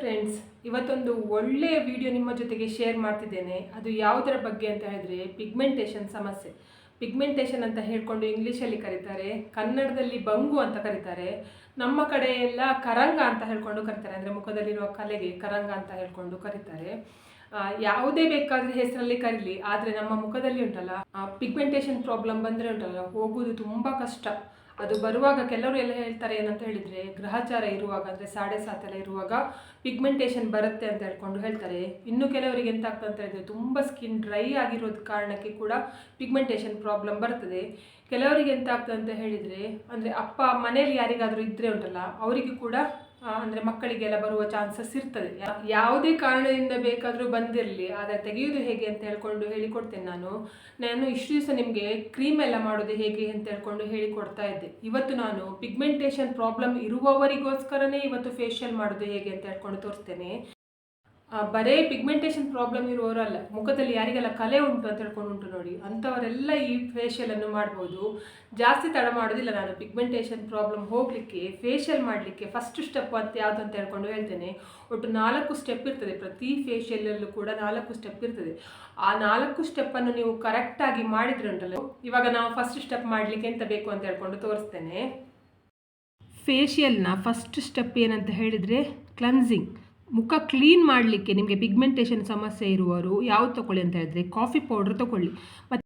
Friends ಇವತ್ತೊಂದು ಒಳ್ಳೆಯ video ನಿಮ್ಮ ಜೊತೆಗೆ ಶೇರ್ ಮಾಡ್ತಿದ್ದೇನೆ. ಅದು ಯಾವುದರ ಬಗ್ಗೆ ಅಂತ ಹೇಳಿದ್ರೆ ಪಿಗ್ಮೆಂಟೇಷನ್ ಸಮಸ್ಯೆ. ಪಿಗ್ಮೆಂಟೇಷನ್ ಅಂತ ಹೇಳ್ಕೊಂಡು ಇಂಗ್ಲೀಷಲ್ಲಿ ಕರೀತಾರೆ, ಕನ್ನಡದಲ್ಲಿ ಬಂಗು ಅಂತ ಕರೀತಾರೆ, ನಮ್ಮ ಕಡೆ ಎಲ್ಲ ಕರಂಗ ಅಂತ ಹೇಳ್ಕೊಂಡು ಕರೀತಾರೆ. ಅಂದರೆ ಮುಖದಲ್ಲಿರುವ ಕಲೆಗೆ ಕರಂಗ ಅಂತ ಹೇಳ್ಕೊಂಡು ಕರೀತಾರೆ. ಯಾವುದೇ ಬೇಕಾದ್ರೆ ಹೆಸರಲ್ಲಿ ಕರೀಲಿ, ಆದರೆ ನಮ್ಮ ಮುಖದಲ್ಲಿ ಉಂಟಲ್ಲ ಪಿಗ್ಮೆಂಟೇಷನ್ ಪ್ರಾಬ್ಲಮ್ ಬಂದರೆ ಉಂಟಲ್ಲ ಹೋಗೋದು ತುಂಬ ಕಷ್ಟ. ಅದು ಬರುವಾಗ ಕೆಲವರು ಎಲ್ಲ ಹೇಳ್ತಾರೆ ಏನಂತ ಹೇಳಿದರೆ, ಗ್ರಹಚಾರ ಇರುವಾಗ ಅಂದರೆ ಸಾಡೆ ಸಾತೆಲ್ಲ ಇರುವಾಗ ಪಿಗ್ಮೆಂಟೇಷನ್ ಬರುತ್ತೆ ಅಂತ ಹೇಳ್ಕೊಂಡು ಹೇಳ್ತಾರೆ. ಇನ್ನು ಕೆಲವರಿಗೆ ಎಂತ ಆಗ್ತದೆ ಅಂತ ಹೇಳಿದರೆ ತುಂಬ ಸ್ಕಿನ್ ಡ್ರೈ ಆಗಿರೋದ್ ಕಾರಣಕ್ಕೆ ಕೂಡ ಪಿಗ್ಮೆಂಟೇಷನ್ ಪ್ರಾಬ್ಲಮ್ ಬರ್ತದೆ. ಕೆಲವರಿಗೆ ಎಂತ ಆಗ್ತದೆ ಅಂತ ಹೇಳಿದರೆ, ಅಂದರೆ ಅಪ್ಪ ಮನೆಯಲ್ಲಿ ಯಾರಿಗಾದರೂ ಇದ್ದರೆ ಉಂಟಲ್ಲ, ಅವರಿಗೆ ಕೂಡ ಅಂದ್ರೆ ಮಕ್ಕಳಿಗೆಲ್ಲ ಬರುವ ಚಾನ್ಸಸ್ ಇರ್ತದೆ. ಯಾವುದೇ ಕಾರಣದಿಂದ ಬೇಕಾದರೂ ಬಂದಿರಲಿ, ಆದರೆ ತೆಗೆಯೋದು ಹೇಗೆ ಅಂತ ಹೇಳ್ಕೊಂಡು ಹೇಳಿಕೊಡ್ತೇನೆ ನಾನು. ನಾನು ಇಷ್ಟು ದಿವಸ ನಿಮಗೆ ಕ್ರೀಮ್ ಎಲ್ಲ ಮಾಡೋದು ಹೇಗೆ ಅಂತ ಹೇಳ್ಕೊಂಡು ಹೇಳಿಕೊಡ್ತಾ ಇದ್ದೆ. ಇವತ್ತು ನಾನು ಪಿಗ್ಮೆಂಟೇಷನ್ ಪ್ರಾಬ್ಲಮ್ ಇರುವವರಿಗೋಸ್ಕರನೇ ಇವತ್ತು ಫೇಶಿಯಲ್ ಮಾಡೋದು ಹೇಗೆ ಅಂತ ಹೇಳ್ಕೊಂಡು ತೋರಿಸ್ತೇನೆ. ಬರೇ ಪಿಗ್ಮೆಂಟೇಷನ್ ಪ್ರಾಬ್ಲಮ್ ಇರುವವರಲ್ಲ ಮುಖದಲ್ಲಿ ಯಾರಿಗೆಲ್ಲ ಕಲೆ ಉಂಟು ಅಂತ ಹೇಳ್ಕೊಂಡು ಉಂಟು ನೋಡಿ, ಅಂಥವರೆಲ್ಲ ಈ ಫೇಶಿಯಲ್ ಅನ್ನು ಮಾಡ್ಬೋದು. ಜಾಸ್ತಿ ತಡ ಮಾಡೋದಿಲ್ಲ ನಾನು ಪಿಗ್ಮೆಂಟೇಷನ್ ಪ್ರಾಬ್ಲಮ್ ಹೋಗಲಿಕ್ಕೆ ಫೇಶಿಯಲ್ ಮಾಡಲಿಕ್ಕೆ ಫಸ್ಟ್ ಸ್ಟೆಪ್ ಅಂತ ಯಾವುದು ಅಂತ ಹೇಳ್ಕೊಂಡು ಹೇಳ್ತೇನೆ. ಒಟ್ಟು ನಾಲ್ಕು ಸ್ಟೆಪ್ ಇರ್ತದೆ, ಪ್ರತಿ ಫೇಶಿಯಲಲ್ಲೂ ಕೂಡ ನಾಲ್ಕು ಸ್ಟೆಪ್ ಇರ್ತದೆ. ಆ ನಾಲ್ಕು ಸ್ಟೆಪ್ಪನ್ನು ನೀವು ಕರೆಕ್ಟಾಗಿ ಮಾಡಿದ್ರೆ ಉಂಟಲ್ಲ ಇವಾಗ ನಾವು ಫಸ್ಟ್ ಸ್ಟೆಪ್ ಮಾಡಲಿಕ್ಕೆ ಎಂತ ಬೇಕು ಅಂತ ಹೇಳ್ಕೊಂಡು ತೋರಿಸ್ತೇನೆ. ಫೇಷಿಯಲ್ನ ಫಸ್ಟ್ ಸ್ಟೆಪ್ ಏನಂತ ಹೇಳಿದರೆ ಕ್ಲನ್ಸಿಂಗ್ ಮುಖ ಕ್ಲೀನ್ ಮಾಡಲಿಕ್ಕೆ ನಿಮಗೆ ಪಿಗ್ಮೆಂಟೇಷನ್ ಸಮಸ್ಯೆ ಇರುವವರು ಯಾವ್ದು ತಗೊಳ್ಳಿ ಅಂತ ಹೇಳಿದ್ರೆ ಕಾಫಿ ಪೌಡ್ರ್ ತಗೊಳ್ಳಿ ಮತ್ತು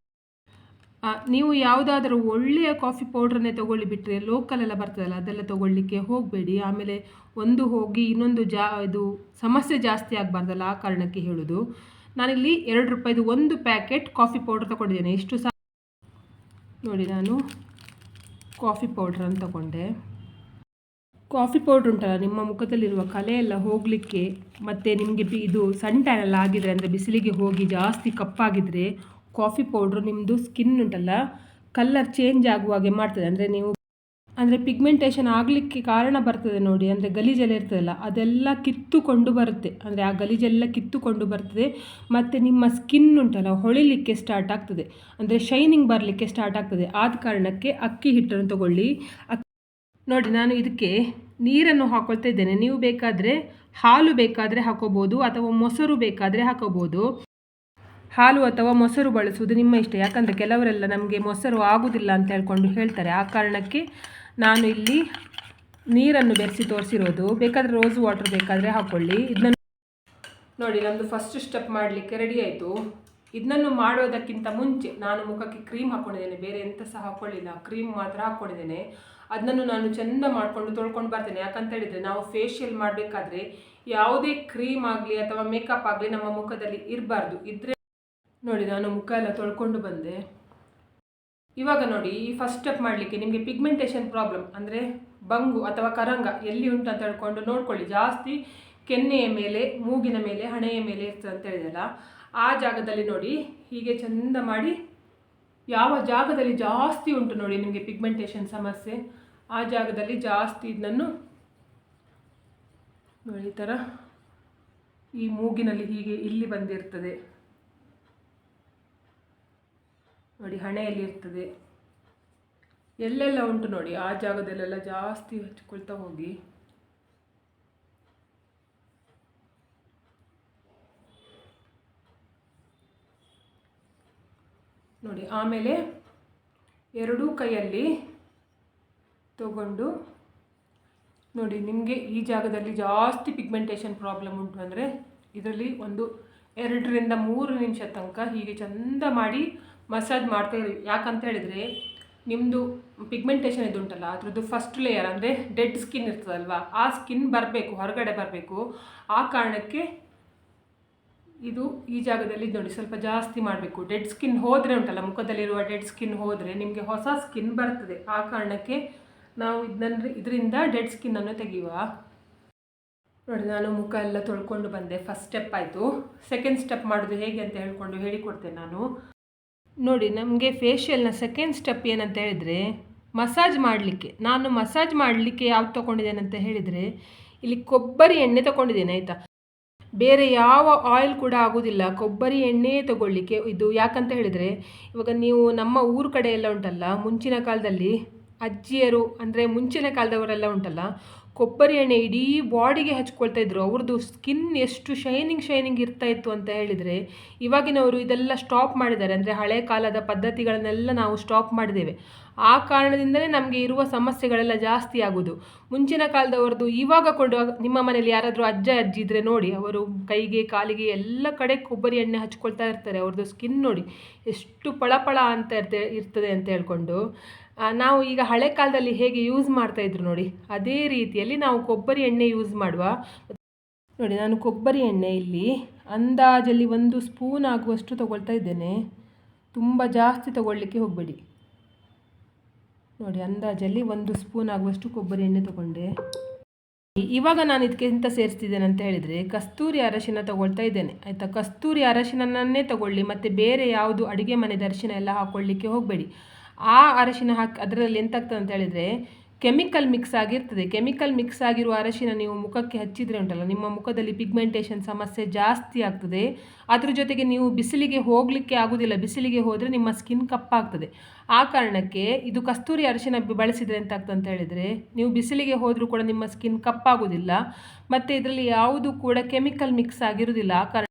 ನೀವು ಯಾವುದಾದ್ರೂ ಒಳ್ಳೆಯ ಕಾಫಿ ಪೌಡ್ರನ್ನೇ ತೊಗೊಳ್ಳಿ ಬಿಟ್ಟರೆ ಲೋಕಲೆಲ್ಲ ಬರ್ತದಲ್ಲ, ಅದೆಲ್ಲ ತಗೊಳ್ಳಿಕ್ಕೆ ಹೋಗಬೇಡಿ. ಆಮೇಲೆ ಒಂದು ಹೋಗಿ ಇನ್ನೊಂದು ಜಾ, ಇದು ಸಮಸ್ಯೆ ಜಾಸ್ತಿ ಆಗಬಾರ್ದಲ್ಲ ಆ ಕಾರಣಕ್ಕೆ ಹೇಳೋದು. ನಾನಿಲ್ಲಿ ಎರಡು ರೂಪಾಯಿದು ಒಂದು ಪ್ಯಾಕೆಟ್ ಕಾಫಿ ಪೌಡ್ರ್ ತಗೊಂಡಿದ್ದೇನೆ. ಎಷ್ಟು ಸಹ ನೋಡಿ ನಾನು ಕಾಫಿ ಪೌಡ್ರನ್ನು ತಗೊಂಡೆ. ಕಾಫಿ ಪೌಡ್ರ್ ಉಂಟಲ್ಲ, ನಿಮ್ಮ ಮುಖದಲ್ಲಿರುವ ಕಲೆ ಎಲ್ಲ ಹೋಗಲಿಕ್ಕೆ ಮತ್ತು ನಿಮಗೆ ಇದು ಸನ್ ಟ್ಯಾನ್ ಎಲ್ಲ ಆಗಿದ್ರೆ ಅಂದರೆ ಬಿಸಿಲಿಗೆ ಹೋಗಿ ಜಾಸ್ತಿ ಕಪ್ಪಾಗಿದ್ದರೆ ಕಾಫಿ ಪೌಡ್ರು ನಿಮ್ಮದು ಸ್ಕಿನ್ ಉಂಟಲ್ಲ ಕಲರ್ ಚೇಂಜ್ ಆಗುವ ಹಾಗೆ ಮಾಡ್ತದೆ. ಅಂದರೆ ನೀವು ಅಂದರೆ ಪಿಗ್ಮೆಂಟೇಷನ್ ಆಗಲಿಕ್ಕೆ ಕಾರಣ ಬರ್ತದೆ ನೋಡಿ. ಅಂದರೆ ಗಲೀಜೆಲ್ಲ ಇರ್ತದಲ್ಲ, ಅದೆಲ್ಲ ಕಿತ್ತುಕೊಂಡು ಬರುತ್ತೆ. ಅಂದರೆ ಆ ಗಲೀಜೆಲ್ಲ ಕಿತ್ತುಕೊಂಡು ಬರ್ತದೆ. ಮತ್ತು ನಿಮ್ಮ ಸ್ಕಿನ್ ಉಂಟಲ್ಲ, ಹೊಳಿಲಿಕ್ಕೆ ಸ್ಟಾರ್ಟ್ ಆಗ್ತದೆ. ಅಂದರೆ ಶೈನಿಂಗ್ ಬರಲಿಕ್ಕೆ ಸ್ಟಾರ್ಟ್ ಆಗ್ತದೆ. ಆದ ಕಾರಣಕ್ಕೆ ಅಕ್ಕಿ ಹಿಟ್ಟನ್ನು ತಗೊಳ್ಳಿ. ನೋಡಿ, ನಾನು ಇದಕ್ಕೆ ನೀರನ್ನು ಹಾಕೊಳ್ತಾ ಇದ್ದೇನೆ. ನೀವು ಬೇಕಾದರೆ ಹಾಲು ಬೇಕಾದರೆ ಹಾಕೋಬೋದು ಅಥವಾ ಮೊಸರು ಬೇಕಾದರೆ ಹಾಕೋಬೋದು. ಹಾಲು ಅಥವಾ ಮೊಸರು ಬಳಸುವುದು ನಿಮ್ಮ ಇಷ್ಟ. ಯಾಕಂದರೆ ಕೆಲವರೆಲ್ಲ ನಮಗೆ ಮೊಸರು ಆಗುವುದಿಲ್ಲ ಅಂತ ಹೇಳ್ಕೊಂಡು ಹೇಳ್ತಾರೆ. ಆ ಕಾರಣಕ್ಕೆ ನಾನು ಇಲ್ಲಿ ನೀರನ್ನು ಬೆರೆಸಿ ತೋರಿಸಿರೋದು. ಬೇಕಾದರೆ ರೋಸ್ ವಾಟರ್ ಬೇಕಾದರೆ ಹಾಕ್ಕೊಳ್ಳಿ ಇದನ್ನು ನೋಡಿ ನಮ್ಮದು ಫಸ್ಟ್ ಸ್ಟೆಪ್ ಮಾಡಲಿಕ್ಕೆ ರೆಡಿ ಆಯಿತು. ಇದನ್ನು ಮಾಡೋದಕ್ಕಿಂತ ಮುಂಚೆ ನಾನು ಮುಖಕ್ಕೆ ಕ್ರೀಮ್ ಹಾಕ್ಕೊಂಡಿದ್ದೇನೆ ಬೇರೆ ಎಂತ ಸಹ ಹಾಕ್ಕೊಳ್ಳಿಲ್ಲ ಕ್ರೀಮ್ ಮಾತ್ರ ಹಾಕ್ಕೊಂಡಿದ್ದೇನೆ ಅದನ್ನು ನಾನು ಚೆಂದ ಮಾಡಿಕೊಂಡು ತೊಳ್ಕೊಂಡು ಬರ್ತೇನೆ. ಯಾಕಂತ ಹೇಳಿದರೆ ನಾವು ಫೇಶಿಯಲ್ ಮಾಡಬೇಕಾದ್ರೆ ಯಾವುದೇ ಕ್ರೀಮ್ ಆಗಲಿ ಅಥವಾ ಮೇಕಪ್ ಆಗಲಿ ನಮ್ಮ ಮುಖದಲ್ಲಿ ಇರಬಾರ್ದು. ಇದ್ರೆ ನೋಡಿ, ನಾನು ಮುಖ ಎಲ್ಲ ತೊಳ್ಕೊಂಡು ಬಂದೆ. ಇವಾಗ ನೋಡಿ, ಈ ಫಸ್ಟ್ ಸ್ಟೆಪ್ ಮಾಡಲಿಕ್ಕೆ ನಿಮಗೆ ಪಿಗ್ಮೆಂಟೇಷನ್ ಪ್ರಾಬ್ಲಮ್ ಅಂದರೆ ಬಂಗು ಅಥವಾ ಕರಂಗ ಎಲ್ಲಿ ಉಂಟು ಅಂತ ಹೇಳ್ಕೊಂಡು ನೋಡ್ಕೊಳ್ಳಿ. ಜಾಸ್ತಿ ಕೆನ್ನೆಯ ಮೇಲೆ, ಮೂಗಿನ ಮೇಲೆ, ಹಣೆಯ ಮೇಲೆ ಇರ್ತದೆ ಅಂತ ಹೇಳಿದಲ್ಲ, ಆ ಜಾಗದಲ್ಲಿ ನೋಡಿ, ಹೀಗೆ ಚಂದ ಮಾಡಿ, ಯಾವ ಜಾಗದಲ್ಲಿ ಜಾಸ್ತಿ ಉಂಟು ನೋಡಿ ನಿಮಗೆ ಪಿಗ್ಮೆಂಟೇಷನ್ ಸಮಸ್ಯೆ. ಆ ಜಾಗದಲ್ಲಿ ಜಾಸ್ತಿ ಇದನ್ನು ನೋಡಿ ಈ ಥರ ಈ ಮೂಗಿನಲ್ಲಿ ಹೀಗೆ ಇಲ್ಲಿ ಬಂದಿರ್ತದೆ. ನೋಡಿ ಹಣೆಯಲ್ಲಿ ಇರ್ತದೆ. ಎಲ್ಲೆಲ್ಲ ಉಂಟು ನೋಡಿ, ಆ ಜಾಗದಲ್ಲೆಲ್ಲ ಜಾಸ್ತಿ ಹಚ್ಕೊಳ್ತಾ ಹೋಗಿ. ನೋಡಿ, ಆಮೇಲೆ ಎರಡೂ ಕೈಯಲ್ಲಿ ತಗೊಂಡು ನೋಡಿ, ನಿಮಗೆ ಈ ಜಾಗದಲ್ಲಿ ಜಾಸ್ತಿ ಪಿಗ್ಮೆಂಟೇಷನ್ ಪ್ರಾಬ್ಲಮ್ ಉಂಟು ಅಂದರೆ ಇದರಲ್ಲಿ ಒಂದು ಎರಡರಿಂದ ಮೂರು ನಿಮಿಷ ತನಕ ಹೀಗೆ ಚಂದ ಮಾಡಿ ಮಸಾಜ್ ಮಾಡ್ತಾ ಇರಿ ಯಾಕಂತ ಹೇಳಿದರೆ ನಿಮ್ಮದು ಪಿಗ್ಮೆಂಟೇಷನ್ ಇದು ಉಂಟಲ್ಲ, ಅದ್ರದ್ದು ಫಸ್ಟ್ ಲೇಯರ್ ಅಂದರೆ ಡೆಡ್ ಸ್ಕಿನ್ ಇರ್ತದಲ್ವ, ಆ ಸ್ಕಿನ್ ಬರಬೇಕು, ಹೊರಗಡೆ ಬರಬೇಕು. ಆ ಕಾರಣಕ್ಕೆ ಇದು ಈ ಜಾಗದಲ್ಲಿ ನೋಡಿ, ಸ್ವಲ್ಪ ಜಾಸ್ತಿ ಮಾಡಬೇಕು. ಡೆಡ್ ಸ್ಕಿನ್ ಹೋದರೆ ಉಂಟಲ್ಲ, ಮುಖದಲ್ಲಿರುವ ಡೆಡ್ ಸ್ಕಿನ್ ಹೋದರೆ ನಿಮಗೆ ಹೊಸ ಸ್ಕಿನ್ ಬರ್ತದೆ. ಆ ಕಾರಣಕ್ಕೆ ನಾವು ಇದನ್ನ ಇದರಿಂದ ಡೆಡ್ ಸ್ಕಿನ್ನನ್ನು ತೆಗೆಯುವ. ನೋಡಿ, ನಾನು ಮುಖ ಎಲ್ಲ ತೊಳ್ಕೊಂಡು ಬಂದೆ. ಫಸ್ಟ್ ಸ್ಟೆಪ್ ಆಯಿತು. ಸೆಕೆಂಡ್ ಸ್ಟೆಪ್ ಮಾಡೋದು ಹೇಗೆ ಅಂತ ಹೇಳ್ಕೊಂಡು ಹೇಳಿಕೊಡ್ತೇನೆ ನಾನು. ನೋಡಿ, ನಮಗೆ ಫೇಶಿಯಲ್ನ ಸೆಕೆಂಡ್ ಸ್ಟೆಪ್ ಏನಂತ ಹೇಳಿದರೆ ಮಸಾಜ್ ಮಾಡಲಿಕ್ಕೆ. ನಾನು ಮಸಾಜ್ ಮಾಡಲಿಕ್ಕೆ ಯಾವ್ದು ತೊಗೊಂಡಿದ್ದೇನೆ ಅಂತ ಹೇಳಿದರೆ, ಇಲ್ಲಿ ಕೊಬ್ಬರಿ ಎಣ್ಣೆ ತೊಗೊಂಡಿದ್ದೇನೆ, ಆಯಿತಾ? ಬೇರೆ ಯಾವ ಆಯಿಲ್ ಕೂಡ ಆಗೋದಿಲ್ಲ. ಕೊಬ್ಬರಿ ಎಣ್ಣೆ ತಗೊಳ್ಳಿಕ್ಕೆ ಇದು ಯಾಕಂತ ಹೇಳಿದರೆ, ಇವಾಗ ನೀವು ನಮ್ಮ ಊರು ಕಡೆ ಎಲ್ಲ ಉಂಟಲ್ಲ, ಮುಂಚಿನ ಕಾಲದಲ್ಲಿ ಅಜ್ಜಿಯರು, ಅಂದರೆ ಮುಂಚಿನ ಕಾಲದವರೆಲ್ಲ ಉಂಟಲ್ಲ, ಕೊಬ್ಬರಿ ಎಣ್ಣೆ ಇಡೀ ಬಾಡಿಗೆ ಹಚ್ಕೊಳ್ತಾ ಇದ್ರು. ಅವ್ರದ್ದು ಸ್ಕಿನ್ ಎಷ್ಟು ಶೈನಿಂಗ್ ಶೈನಿಂಗ್ ಇರ್ತಾ ಇತ್ತು ಅಂತ ಹೇಳಿದರೆ, ಇವಾಗಿನವರು ಇದೆಲ್ಲ ಸ್ಟಾಪ್ ಮಾಡಿದ್ದಾರೆ. ಅಂದರೆ ಹಳೆ ಕಾಲದ ಪದ್ಧತಿಗಳನ್ನೆಲ್ಲ ನಾವು ಸ್ಟಾಪ್ ಮಾಡಿದ್ದೇವೆ. ಆ ಕಾರಣದಿಂದಲೇ ನಮಗೆ ಇರುವ ಸಮಸ್ಯೆಗಳೆಲ್ಲ ಜಾಸ್ತಿ ಆಗೋದು. ಮುಂಚಿನ ಕಾಲದವ್ರದ್ದು ಇವಾಗ ಕೊಂಡು ನಿಮ್ಮ ಮನೆಯಲ್ಲಿ ಯಾರಾದರೂ ಅಜ್ಜ, ಅಜ್ಜಿ ಇದ್ದರೆ ನೋಡಿ, ಅವರು ಕೈಗೆ, ಕಾಲಿಗೆ ಎಲ್ಲ ಕಡೆ ಕೊಬ್ಬರಿ ಎಣ್ಣೆ ಹಚ್ಕೊಳ್ತಾ ಇರ್ತಾರೆ, ಅವ್ರದ್ದು ಸ್ಕಿನ್ ನೋಡಿ. ಎಷ್ಟು ಪಳಪಳ ಅಂತ ಇರ್ತೆ, ಇರ್ತದೆ ಅಂತ ಹೇಳ್ಕೊಂಡು ನಾವು ಈಗ ಹಳೆ ಕಾಲದಲ್ಲಿ ಹೇಗೆ ಯೂಸ್ ಮಾಡ್ತಾ ಇದ್ರು ನೋಡಿ, ಅದೇ ರೀತಿಯಲ್ಲಿ ನಾವು ಕೊಬ್ಬರಿ ಎಣ್ಣೆ ಯೂಸ್ ಮಾಡುವ. ನೋಡಿ, ನಾನು ಕೊಬ್ಬರಿ ಎಣ್ಣೆ ಇಲ್ಲಿ ಅಂದಾಜಲ್ಲಿ ಒಂದು ಸ್ಪೂನ್ ಆಗುವಷ್ಟು ತಗೊಳ್ತಾ ಇದ್ದೇನೆ. ತುಂಬ ಜಾಸ್ತಿ ತಗೊಳ್ಳಿಕ್ಕೆ ಹೋಗಬೇಡಿ. ನೋಡಿ, ಅಂದಾಜಲ್ಲಿ ಒಂದು ಸ್ಪೂನ್ ಆಗುವಷ್ಟು ಕೊಬ್ಬರಿ ಎಣ್ಣೆ ತಗೊಂಡೆ. ಇವಾಗ ನಾನು ಇದಕ್ಕೆ ಇಂಥ ಸೇರಿಸ್ತಿದ್ದೇನೆ ಅಂತ ಹೇಳಿದರೆ, ಕಸ್ತೂರಿ ಅರಶಿನ ತಗೊಳ್ತಾ ಇದ್ದೇನೆ. ಆಯಿತಾ? ಕಸ್ತೂರಿ ಅರಶಿನನ್ನೇ ತಗೊಳ್ಳಿ, ಮತ್ತು ಬೇರೆ ಯಾವುದು ಅಡುಗೆ ಮನೆ ದರ್ಶನ ಎಲ್ಲ ಹಾಕ್ಕೊಳ್ಳಿಕ್ಕೆ ಹೋಗಬೇಡಿ. ಆ ಅರಶಿನ ಹಾಕಿ, ಅದರಲ್ಲಿ ಎಂತಾಗ್ತದೆ ಅಂತ ಹೇಳಿದರೆ ಕೆಮಿಕಲ್ ಮಿಕ್ಸ್ ಆಗಿರ್ತದೆ. ಕೆಮಿಕಲ್ ಮಿಕ್ಸ್ ಆಗಿರುವ ಅರಶಿನ ನೀವು ಮುಖಕ್ಕೆ ಹಚ್ಚಿದರೆ ಉಂಟಲ್ಲ, ನಿಮ್ಮ ಮುಖದಲ್ಲಿ ಪಿಗ್ಮೆಂಟೇಷನ್ ಸಮಸ್ಯೆ ಜಾಸ್ತಿ ಆಗ್ತದೆ. ಅದ್ರ ಜೊತೆಗೆ ನೀವು ಬಿಸಿಲಿಗೆ ಹೋಗಲಿಕ್ಕೆ ಆಗೋದಿಲ್ಲ. ಬಿಸಿಲಿಗೆ ಹೋದರೆ ನಿಮ್ಮ ಸ್ಕಿನ್ ಕಪ್ಪಾಗ್ತದೆ. ಆ ಕಾರಣಕ್ಕೆ ಇದು ಕಸ್ತೂರಿ ಅರಶಿನ ಬಳಸಿದರೆ ಎಂತಾಗ್ತದೆ ಅಂತ ಹೇಳಿದರೆ, ನೀವು ಬಿಸಿಲಿಗೆ ಹೋದರೂ ಕೂಡ ನಿಮ್ಮ ಸ್ಕಿನ್ ಕಪ್ಪಾಗುವುದಿಲ್ಲ ಮತ್ತು ಇದರಲ್ಲಿ ಯಾವುದು ಕೂಡ ಕೆಮಿಕಲ್ ಮಿಕ್ಸ್ ಆಗಿರೋದಿಲ್ಲ. ಆ ಕಾರಣ